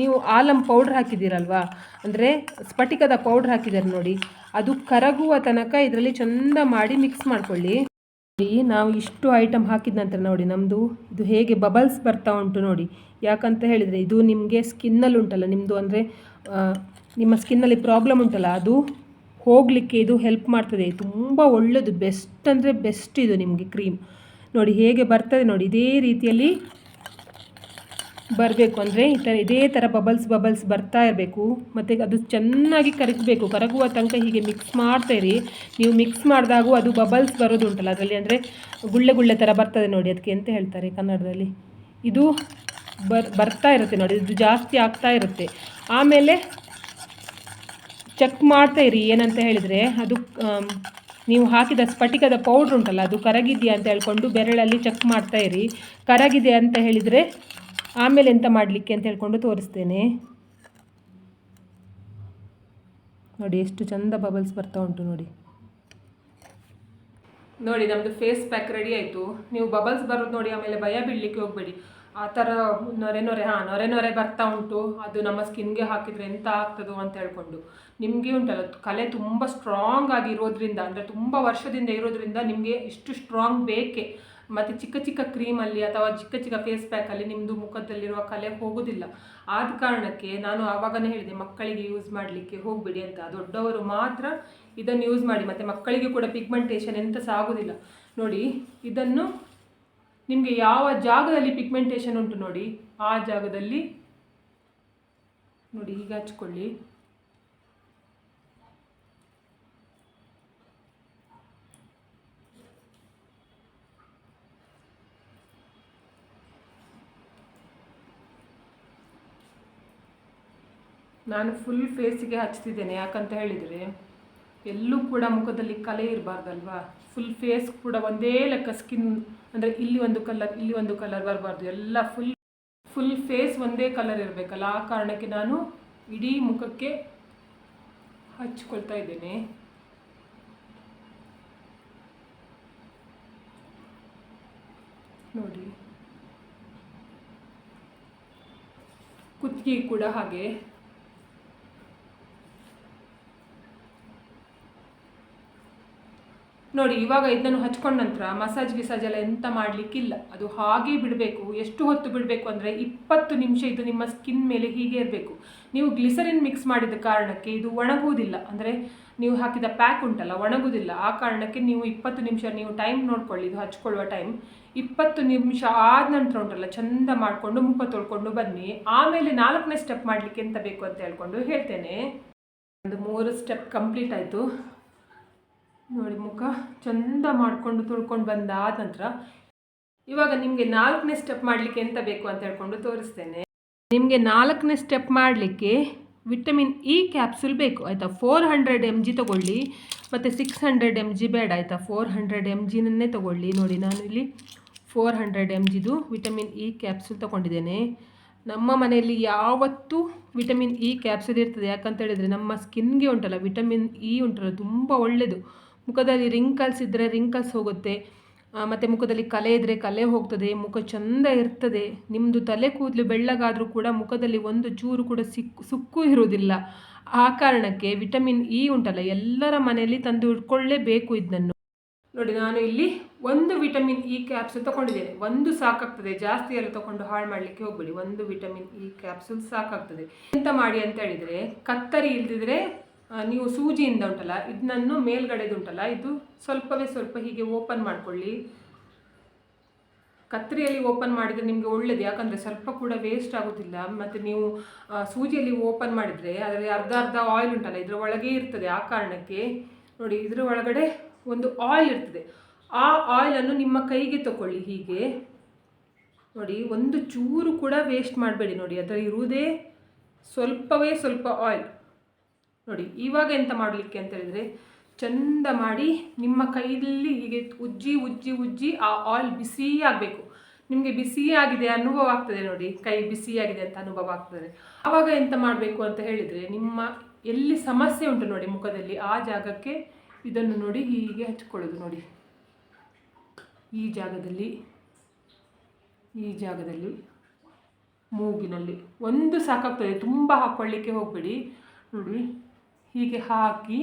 ನೀವು ಆಲಂ ಪೌಡ್ರ್ ಹಾಕಿದ್ದೀರಲ್ವಾ? ಅಂದರೆ ಸ್ಫಟಿಕದ ಪೌಡ್ರ್ ಹಾಕಿದ್ದಾರೆ ನೋಡಿ. ಅದು ಕರಗುವ ತನಕ ಇದರಲ್ಲಿ ಚೆಂದ ಮಾಡಿ ಮಿಕ್ಸ್ ಮಾಡ್ಕೊಳ್ಳಿ. ನಾವು ಇಷ್ಟು ಐಟಮ್ ಹಾಕಿದ ನಂತರ ನೋಡಿ ನಮ್ಮದು ಇದು ಹೇಗೆ ಬಬಲ್ಸ್ ಬರ್ತಾ ಉಂಟು ನೋಡಿ. ಯಾಕಂತ ಹೇಳಿದರೆ ಇದು ನಿಮಗೆ ಸ್ಕಿನ್ನಲ್ಲಿ ಉಂಟಲ್ಲ ನಿಮ್ಮದು ಅಂದರೆ ನಿಮ್ಮ ಸ್ಕಿನ್ನಲ್ಲಿ ಪ್ರಾಬ್ಲಮ್ ಉಂಟಲ್ಲ, ಅದು ಹೋಗಲಿಕ್ಕೆ ಇದು ಹೆಲ್ಪ್ ಮಾಡ್ತದೆ. ತುಂಬ ಒಳ್ಳೆಯದು ಬೆಸ್ಟ್ ಅಂದರೆ ಬೆಸ್ಟ್ ಇದು ನಿಮಗೆ ಕ್ರೀಮ್ ನೋಡಿ, ಹೇಗೆ ಬರ್ತದೆ ನೋಡಿ, ಇದೇ ರೀತಿಯಲ್ಲಿ ಬರಬೇಕು ಅಂದರೆ ಈ ಥರ ಇದೇ ಥರ ಬಬಲ್ಸ್ ಬಬಲ್ಸ್ ಬರ್ತಾ ಇರಬೇಕು. ಮತ್ತು ಅದು ಚೆನ್ನಾಗಿ ಕರಗಬೇಕು. ಕರಗುವ ತನಕ ಹೀಗೆ ಮಿಕ್ಸ್ ಮಾಡ್ತೀರಿ ನೀವು ಮಿಕ್ಸ್ ಮಾಡಿದಾಗೂ ಅದು ಬಬಲ್ಸ್ ಬರೋದು ಉಂಟಲ್ಲ, ಅದರಲ್ಲಿ ಅಂದರೆ ಗುಳ್ಳೆ ಗುಳ್ಳೆ ಥರ ಬರ್ತದೆ ನೋಡಿ ಅದಕ್ಕೆ ಅಂತ ಹೇಳ್ತಾರೆ ಕನ್ನಡದಲ್ಲಿ. ಇದು ಬರ್, ಬರ್ತಾ ಇರುತ್ತೆ ನೋಡಿ, ಇದು ಜಾಸ್ತಿ ಆಗ್ತಾ ಇರುತ್ತೆ. ಆಮೇಲೆ ಚೆಕ್ ಮಾಡ್ತಾ ಇರಿ, ಏನಂತ ಹೇಳಿದರೆ ಅದು ನೀವು ಹಾಕಿದ ಸ್ಫಟಿಕದ ಪೌಡ್ರ್ ಉಂಟಲ್ಲ, ಅದು ಕರಗಿದೆಯಾ ಅಂತ ಹೇಳ್ಕೊಂಡು ಬೆರಳಲ್ಲಿ ಚೆಕ್ ಮಾಡ್ತಾ ಇರಿ. ಕರಗಿದೆ ಅಂತ ಹೇಳಿದರೆ ಆಮೇಲೆ ಎಂತ ಮಾಡಲಿಕ್ಕೆ ಅಂತ ಹೇಳ್ಕೊಂಡು ತೋರಿಸ್ತೇನೆ. ನೋಡಿ ಎಷ್ಟು ಚಂದ ಬಬಲ್ಸ್ ಬರ್ತಾ ಉಂಟು ನೋಡಿ. ನೋಡಿ ನಮ್ಮದು ಫೇಸ್ ಪ್ಯಾಕ್ ರೆಡಿ ಆಯಿತು. ನೀವು ಬಬಲ್ಸ್ ಬರೋದು ನೋಡಿ, ಆಮೇಲೆ ಭಯ ಬಿಡಲಿಕ್ಕೆ ಹೋಗಬೇಡಿ. ಆ ಥರ ನೊರೆ ನೊರೆ, ಹಾಂ, ನೊರೆ ನೊರೆ ಬರ್ತಾ ಉಂಟು. ಅದು ನಮ್ಮ ಸ್ಕಿನ್ಗೆ ಹಾಕಿದರೆ ಎಂತ ಆಗ್ತದೋ ಅಂತ ಹೇಳ್ಕೊಂಡು. ನಿಮಗೆ ಉಂಟಲ್ಲ, ಕಲೆ ತುಂಬ ಸ್ಟ್ರಾಂಗ್ ಆಗಿರೋದ್ರಿಂದ ಅಂದರೆ ತುಂಬ ವರ್ಷದಿಂದ ಇರೋದ್ರಿಂದ ನಿಮಗೆ ಇಷ್ಟು ಸ್ಟ್ರಾಂಗ್ ಬೇಕೇ. ಮತ್ತು ಚಿಕ್ಕ ಚಿಕ್ಕ ಕ್ರೀಮಲ್ಲಿ ಅಥವಾ ಚಿಕ್ಕ ಚಿಕ್ಕ ಫೇಸ್ ಪ್ಯಾಕಲ್ಲಿ ನಿಮ್ಮದು ಮುಖದಲ್ಲಿರುವ ಕಲೆ ಹೋಗೋದಿಲ್ಲ. ಆದ ಕಾರಣಕ್ಕೆ ನಾನು ಆವಾಗನೇ ಹೇಳಿದೆ, ಮಕ್ಕಳಿಗೆ ಯೂಸ್ ಮಾಡಲಿಕ್ಕೆ ಹೋಗಬೇಡಿ ಅಂತ. ದೊಡ್ಡವರು ಮಾತ್ರ ಇದನ್ನು ಯೂಸ್ ಮಾಡಿ, ಮತ್ತು ಮಕ್ಕಳಿಗೆ ಕೂಡ ಪಿಗ್ಮೆಂಟೇಷನ್ ಎಂತ ಸಹ ಆಗೋದಿಲ್ಲ. ನೋಡಿ, ಇದನ್ನು ನಿಮಗೆ ಯಾವ ಜಾಗದಲ್ಲಿ ಪಿಗ್ಮೆಂಟೇಷನ್ ಉಂಟು ನೋಡಿ, ಆ ಜಾಗದಲ್ಲಿ ನೋಡಿ, ಹೀಗೆ ಹಚ್ಕೊಳ್ಳಿ. ನಾನು ಫುಲ್ ಫೇಸಿಗೆ ಹಚ್ತಿದ್ದೇನೆ, ಯಾಕಂತ ಹೇಳಿದರೆ ಎಲ್ಲೂ ಕೂಡ ಮುಖದಲ್ಲಿ ಕಲೆ ಇರಬಾರ್ದಲ್ವಾ? ಫುಲ್ ಫೇಸ್ ಕೂಡ ಒಂದೇ ಲೆಕ್ಕ ಸ್ಕಿನ್ ಅಂದರೆ ಇಲ್ಲಿ ಒಂದು ಕಲರ್ ಇಲ್ಲಿ ಒಂದು ಕಲರ್ ಬರಬಾರ್ದು. ಎಲ್ಲ ಫುಲ್ ಫುಲ್ ಫೇಸ್ ಒಂದೇ ಕಲರ್ ಇರಬೇಕಲ್ಲ, ಆ ಕಾರಣಕ್ಕೆ ನಾನು ಇಡೀ ಮುಖಕ್ಕೆ ಹಚ್ಕೊಳ್ತಾ ಇದ್ದೇನೆ. ನೋಡಿ. ಕುತ್ತಿಗೆ ಕೂಡ ಹಾಗೆ. ನೋಡಿ, ಇವಾಗ ಇದನ್ನು ಹಚ್ಕೊಂಡ ನಂತರ ಮಸಾಜ್ ಗಿಸಾಜ್ ಎಲ್ಲ ಎಂತ ಮಾಡಲಿಕ್ಕಿಲ್ಲ. ಅದು ಹಾಗೆ ಬಿಡಬೇಕು, ಎಷ್ಟು ಹೊತ್ತು ಬಿಡಬೇಕು ಅಂದರೆ ಇಪ್ಪತ್ತು ನಿಮಿಷ ಇದು ನಿಮ್ಮ ಸ್ಕಿನ್ ಮೇಲೆ ಹೀಗೆ ಇರಬೇಕು. ನೀವು ಗ್ಲಿಸರಿನ್ ಮಿಕ್ಸ್ ಮಾಡಿದ ಕಾರಣಕ್ಕೆ ಇದು ಒಣಗುವುದಿಲ್ಲ. ಅಂದರೆ ನೀವು ಹಾಕಿದ ಪ್ಯಾಕ್ ಉಂಟಲ್ಲ, ಒಣಗುವುದಿಲ್ಲ. ಆ ಕಾರಣಕ್ಕೆ ನೀವು ಇಪ್ಪತ್ತು ನಿಮಿಷ ನೀವು ಟೈಮ್ ನೋಡ್ಕೊಳ್ಳಿ, ಇದು ಹಚ್ಕೊಳ್ಳುವ ಟೈಮ್. ಇಪ್ಪತ್ತು ನಿಮಿಷ ಆದ ನಂತರ ಉಂಟಲ್ಲ, ಚಂದ ಮಾಡಿಕೊಂಡು ಮುಖ ತೊಳ್ಕೊಂಡು ಬನ್ನಿ. ಆಮೇಲೆ ನಾಲ್ಕನೇ ಸ್ಟೆಪ್ ಮಾಡಲಿಕ್ಕೆ ಎಂತ ಬೇಕು ಅಂತ ಹೇಳ್ಕೊಂಡು ಹೇಳ್ತೇನೆ. ಒಂದು ಮೂರು ಸ್ಟೆಪ್ ಕಂಪ್ಲೀಟ್ ಆಯಿತು. ನೋಡಿ, ಮುಖ ಚಂದ ಮಾಡಿಕೊಂಡು ತೊಳ್ಕೊಂಡು ಬಂದಾದ ನಂತರ ಇವಾಗ ನಿಮಗೆ ನಾಲ್ಕನೇ ಸ್ಟೆಪ್ ಮಾಡಲಿಕ್ಕೆ ಎಂತ ಬೇಕು ಅಂತ ಹೇಳ್ಕೊಂಡು ತೋರಿಸ್ತೇನೆ. ನಿಮಗೆ ನಾಲ್ಕನೇ ಸ್ಟೆಪ್ ಮಾಡಲಿಕ್ಕೆ ವಿಟಮಿನ್ ಇ ಕ್ಯಾಪ್ಸುಲ್ ಬೇಕು. ಆಯಿತಾ? ಫೋರ್ ಹಂಡ್ರೆಡ್ ಎಂ ಜಿ ತೊಗೊಳ್ಳಿ. ಮತ್ತು ಸಿಕ್ಸ್ ಹಂಡ್ರೆಡ್ ಎಂ ಜಿ ಬೇಡ. ಆಯಿತಾ? ಫೋರ್ ಹಂಡ್ರೆಡ್ ಎಂ ಜಿನನ್ನೇ ತೊಗೊಳ್ಳಿ. ನೋಡಿ ನಾನು ಇಲ್ಲಿ ಫೋರ್ ಹಂಡ್ರೆಡ್ ಎಂ ಜಿದು ವಿಟಮಿನ್ ಇ ಕ್ಯಾಪ್ಸುಲ್ ತೊಗೊಂಡಿದ್ದೇನೆ. ನಮ್ಮ ಮನೆಯಲ್ಲಿ ಯಾವತ್ತೂ ವಿಟಮಿನ್ ಇ ಕ್ಯಾಪ್ಸುಲ್ ಇರ್ತದೆ. ಯಾಕಂತ ಹೇಳಿದರೆ ನಮ್ಮ ಸ್ಕಿನ್ಗೆ ಉಂಟಲ್ಲ ವಿಟಮಿನ್ ಇ ಉಂಟಲ್ಲ, ತುಂಬ ಒಳ್ಳೆಯದು ಮುಖದಲ್ಲಿ ರಿಂಕಲ್ಸ್ ಇದ್ದರೆ ರಿಂಕಲ್ಸ್ ಹೋಗುತ್ತೆ. ಮತ್ತು ಮುಖದಲ್ಲಿ ಕಲೆ ಇದ್ದರೆ ಕಲೆ ಹೋಗ್ತದೆ. ಮುಖ ಚಂದ ಇರ್ತದೆ. ನಿಮ್ಮದು ತಲೆ ಕೂದಲು ಬೆಳ್ಳಗಾದರೂ ಕೂಡ ಮುಖದಲ್ಲಿ ಒಂದು ಚೂರು ಕೂಡ ಸಿಕ್ಕು ಸುಕ್ಕು ಇರುವುದಿಲ್ಲ. ಆ ಕಾರಣಕ್ಕೆ ವಿಟಮಿನ್ ಇ ಉಂಟಲ್ಲ, ಎಲ್ಲರ ಮನೆಯಲ್ಲಿ ತಂದು ಇಟ್ಕೊಳ್ಳೇಬೇಕು ಇದನ್ನು ನೋಡಿ, ನಾನು ಇಲ್ಲಿ ಒಂದು ವಿಟಮಿನ್ ಇ ಕ್ಯಾಪ್ಸುಲ್ ತಗೊಂಡಿದ್ದೇನೆ. ಒಂದು ಸಾಕಾಗ್ತದೆ. ಜಾಸ್ತಿ ಎಲ್ಲ ತಗೊಂಡು ಹಾಳು ಮಾಡಲಿಕ್ಕೆ ಹೋಗ್ಬೇಡಿ. ಒಂದು ವಿಟಮಿನ್ ಇ ಕ್ಯಾಪ್ಸುಲ್ ಸಾಕಾಗ್ತದೆ. ಎಂತ ಮಾಡಿ ಅಂತ ಹೇಳಿದರೆ, ಕತ್ತರಿ ಇಲ್ದಿದ್ರೆ ನೀವು ಸೂಜಿಯಿಂದ ಉಂಟಲ್ಲ ಇದನ್ನು ಮೇಲ್ಗಡೆದು ಉಂಟಲ್ಲ, ಇದು ಸ್ವಲ್ಪವೇ ಸ್ವಲ್ಪ ಹೀಗೆ ಓಪನ್ ಮಾಡಿಕೊಳ್ಳಿ. ಕತ್ತರಿಯಲ್ಲಿ ಓಪನ್ ಮಾಡಿದರೆ ನಿಮಗೆ ಒಳ್ಳೆಯದು ಯಾಕಂದರೆ ಸ್ವಲ್ಪ ಕೂಡ ವೇಸ್ಟ್ ಆಗೋದಿಲ್ಲ. ಮತ್ತು ನೀವು ಸೂಜಿಯಲ್ಲಿ ಓಪನ್ ಮಾಡಿದರೆ ಅದರಲ್ಲಿ ಅರ್ಧ ಅರ್ಧ ಆಯಿಲ್ ಉಂಟಲ್ಲ, ಇದರ ಒಳಗೆ ಇರ್ತದೆ ಆ ಕಾರಣಕ್ಕೆ. ನೋಡಿ, ಇದರ ಒಳಗಡೆ ಒಂದು ಆಯಿಲ್ ಇರ್ತದೆ. ಆ ಆಯಿಲನ್ನು ನಿಮ್ಮ ಕೈಗೆ ತಗೊಳ್ಳಿ ಹೀಗೆ. ನೋಡಿ, ಒಂದು ಚೂರು ಕೂಡ ವೇಸ್ಟ್ ಮಾಡಬೇಡಿ ನೋಡಿ ಅದರ ಇರುವುದೇ ಸ್ವಲ್ಪವೇ ಸ್ವಲ್ಪ ಆಯಿಲ್ ನೋಡಿ, ಇವಾಗ ಎಂತ ಮಾಡಲಿಕ್ಕೆ ಅಂತ ಹೇಳಿದರೆ, ಚಂದ ಮಾಡಿ ನಿಮ್ಮ ಕೈಯಲ್ಲಿ ಹೀಗೆ ಉಜ್ಜಿ ಉಜ್ಜಿ ಉಜ್ಜಿ ಆ ಆಯಿಲ್ ಬಿಸಿ ಆಗಬೇಕು. ನಿಮಗೆ ಬಿಸಿಯಾಗಿದೆ ಅನುಭವ ಆಗ್ತದೆ ನೋಡಿ, ಕೈ ಬಿಸಿಯಾಗಿದೆ ಅಂತ ಅನುಭವ ಆಗ್ತದೆ. ಆವಾಗ ಎಂತ ಮಾಡಬೇಕು ಅಂತ ಹೇಳಿದರೆ, ನಿಮ್ಮ ಎಲ್ಲಿ ಸಮಸ್ಯೆ ಉಂಟು ನೋಡಿ ಮುಖದಲ್ಲಿ, ಆ ಜಾಗಕ್ಕೆ ಇದನ್ನು ನೋಡಿ ಹೀಗೆ ಹಚ್ಕೊಳ್ಳೋದು ನೋಡಿ. ಈ ಜಾಗದಲ್ಲಿ ಈ ಜಾಗದಲ್ಲಿ, ಮೂಗಿನಲ್ಲಿ. ಒಂದು ಸಾಕಾಗ್ತದೆ, ತುಂಬ ಹಾಕ್ಕೊಳ್ಳಿಕ್ಕೆ ಹೋಗಬೇಡಿ. ನೋಡಿ. ಹೀಗೆ ಹಾಕಿ,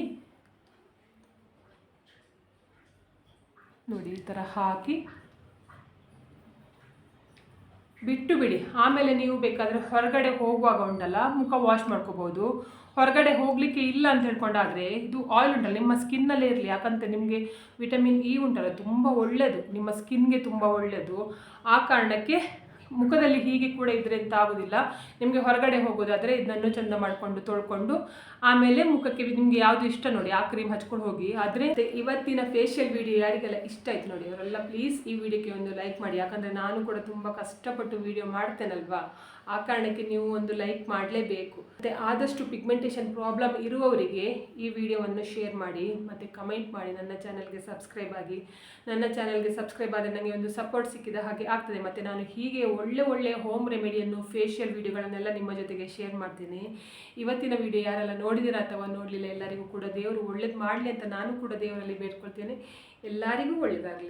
ನೋಡಿ ಈ ಥರ ಹಾಕಿ. ಬಿಟ್ಟು ಬಿಡಿ. ಆಮೇಲೆ ನೀವು ಬೇಕಾದರೆ ಹೊರಗಡೆ ಹೋಗುವಾಗ ಉಂಟಲ್ಲ, ಮುಖ ವಾಶ್ ಮಾಡ್ಕೋಬೋದು ಹೊರಗಡೆ ಹೋಗಲಿಕ್ಕೆ ಇಲ್ಲ ಅಂತ ಹೇಳ್ಕೊಂಡಾದರೆ ಇದು ಆಯಿಲ್ ಉಂಟಲ್ಲ, ನಿಮ್ಮ ಸ್ಕಿನ್ನಲ್ಲೇ ಇರಲಿ. ಯಾಕಂತ ನಿಮಗೆ ವಿಟಮಿನ್ ಇ ಉಂಟಲ್ಲ, ತುಂಬ ಒಳ್ಳೆಯದು ನಿಮ್ಮ ಸ್ಕಿನ್ಗೆ ತುಂಬ ಒಳ್ಳೆಯದು ಆ ಕಾರಣಕ್ಕೆ ಮುಖದಲ್ಲಿ ಹೀಗೆ ಕೂಡ ಇದ್ರೆ ಅಂತ ಆಗೋದಿಲ್ಲ. ನಿಮಗೆ ಹೊರಗಡೆ ಹೋಗೋದಾದರೆ ಇದನ್ನು ಚಂದ ಮಾಡಿಕೊಂಡು ತೊಳ್ಕೊಂಡು ಆಮೇಲೆ ಮುಖಕ್ಕೆ ನಿಮಗೆ ಯಾವುದು ಇಷ್ಟ ನೋಡಿ, ಆ ಕ್ರೀಮ್ ಹಚ್ಕೊಂಡು ಹೋಗಿ. ಆದರೆ ಇವತ್ತಿನ ಫೇಶಿಯಲ್ ವಿಡಿಯೋ ಯಾರಿಗೆಲ್ಲ ಇಷ್ಟ ಆಯ್ತು ನೋಡಿ, ಅವರೆಲ್ಲ ಪ್ಲೀಸ್ ಈ ವಿಡಿಯೋಕ್ಕೆ ಒಂದು ಲೈಕ್ ಮಾಡಿ. ಯಾಕಂದರೆ ನಾನು ಕೂಡ ತುಂಬ ಕಷ್ಟಪಟ್ಟು ವಿಡಿಯೋ ಮಾಡ್ತೇನಲ್ವಾ? ಆ ಕಾರಣಕ್ಕೆ ನೀವು ಒಂದು ಲೈಕ್ ಮಾಡಲೇಬೇಕು. ಮತ್ತು ಆದಷ್ಟು ಪಿಗ್ಮೆಂಟೇಷನ್ ಪ್ರಾಬ್ಲಮ್ ಇರುವವರಿಗೆ ಈ ವಿಡಿಯೋವನ್ನು ಶೇರ್ ಮಾಡಿ, ಮತ್ತು ಕಮೆಂಟ್ ಮಾಡಿ, ನನ್ನ ಚಾನಲ್ಗೆ ಸಬ್ಸ್ಕ್ರೈಬ್ ಆಗಿ. ನನ್ನ ಚಾನಲ್ಗೆ ಸಬ್ಸ್ಕ್ರೈಬ್ ಆದರೆ ನನಗೆ ಒಂದು ಸಪೋರ್ಟ್ ಸಿಕ್ಕಿದ ಹಾಗೆ ಆಗ್ತದೆ. ಮತ್ತು ನಾನು ಹೀಗೆ ಒಳ್ಳೆ ಒಳ್ಳೆ ಹೋಮ್ ರೆಮಿಡಿಯನ್ನು ಫೇಶಿಯಲ್ ವಿಡಿಯೋಗಳನ್ನೆಲ್ಲ ನಿಮ್ಮ ಜೊತೆಗೆ ಶೇರ್ ಮಾಡ್ತೀನಿ. ಇವತ್ತಿನ ವಿಡಿಯೋ ಯಾರೆಲ್ಲ ನೋಡಿದಿರ ಅಥವಾ ನೋಡಲಿಲ್ಲ ಎಲ್ಲರಿಗೂ ಕೂಡ ದೇವರು ಒಳ್ಳೇದು ಮಾಡಲಿ ಅಂತ ನಾನು ಕೂಡ ದೇವರಲ್ಲಿ ಬೇಡ್ಕೊಳ್ತೇನೆ. ಎಲ್ಲರಿಗೂ ಒಳ್ಳೆಯದಾಗಲಿ